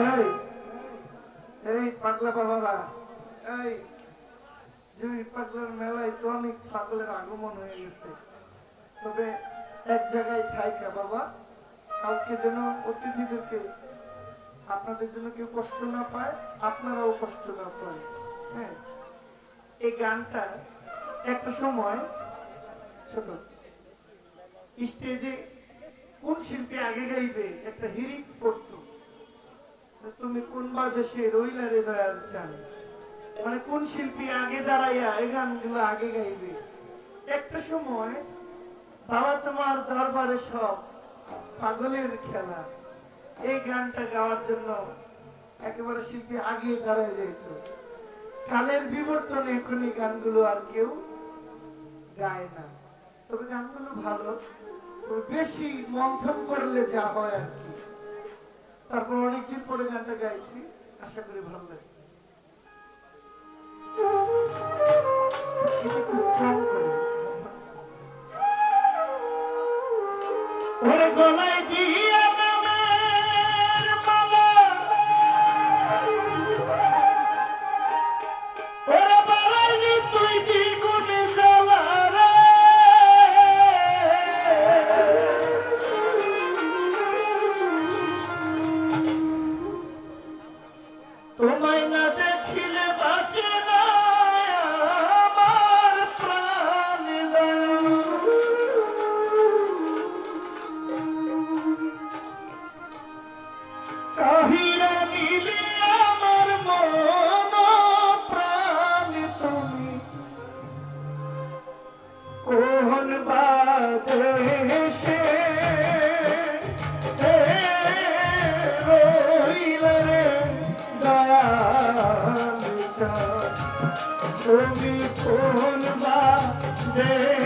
এই এই পাগলা বাবারা, এই জুই পাগলার মেলায় তো অনেক পাগলের আগমন হয়ে গেছে। তবে এক জায়গায় খাইকা বাবা, কাউকে যেন অতিথিদেরকে আপনাদের জন্য কেউ কষ্ট না পায়, আপনারাও কষ্ট না পায় হ্যাঁ এই গানটা একটা সময় ছোট স্টেজে কোন শিল্পী আগে গাইবে? একটা হিরিক পড়তো। তুমি কোন বাদেশে রইলা রে দয়াল চান মানে কোন শিল্পী আগে দাঁড়াইয়া এই গানগুলো আগে গাইবে? একটা সময় বাবা তোমার দরবারে সব পাগলের খেলা। এই গানটা গাওয়ার জন্য একেবারে শিল্পী আগে দাঁড়ায় যেত কালের বিবর্তনে এখন এই গানগুলো আর কেউ গায় না। তবে গানগুলো ভালো বেশি মন্থন করলে যা হয় আর কি। তারপর অনেকদিন পরে গানটা গাইছি আশা করি ভালো লাগছে তোমায় না দেখিলে বাঁচে না, আমার প্রাণ কাহিরা নিলে আমার মন, প্রাণ তুমি। কোন বাদেশে তুমি কোন বাদেশে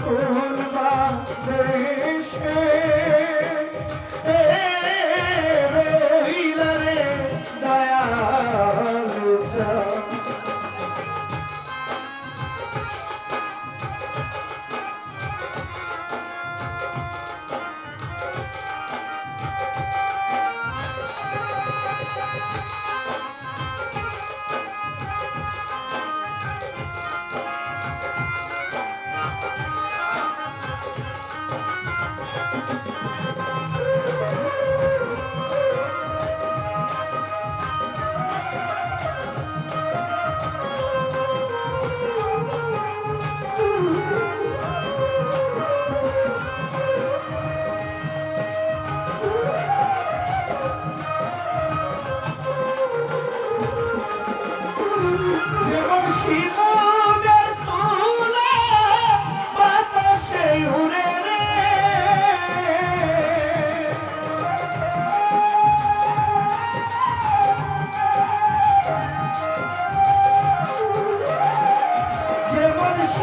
ফুল বাদেশে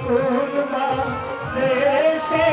কোনবা দেশে